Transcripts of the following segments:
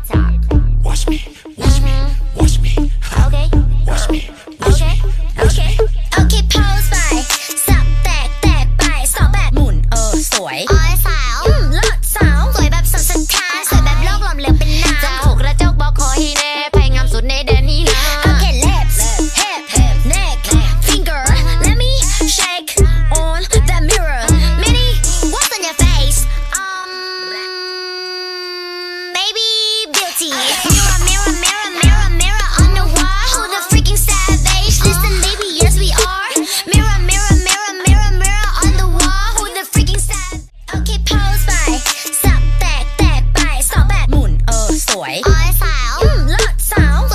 Watch me, watch me, watch me. sound. Mm, loud sound.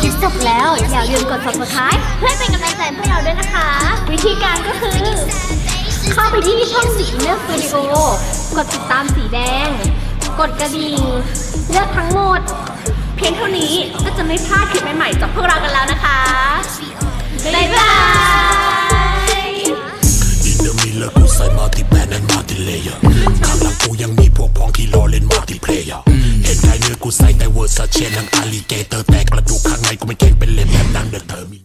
คลิปจบแล้ว อย่าลืมกด subscribe เพื่อเป็นกำลังใจพวกเราด้วยนะคะ วิธีการก็คือ เข้าไปที่ช่องสีเลือกสตูดิโอกดติดตามสีแดง กดกระดิ่งเลือกทั้งหมด เพียงเท่านี้ก็จะไม่พลาดคลิปใหม่ๆจากพวกเรากันแล้วนะคะบ๊ายบาย เวอร์ซาเชนางอลิเกเตอร์แตกกระดูกข้างในกูไม่เก่งเป็นเล็บแบบนางเดินเทอมิ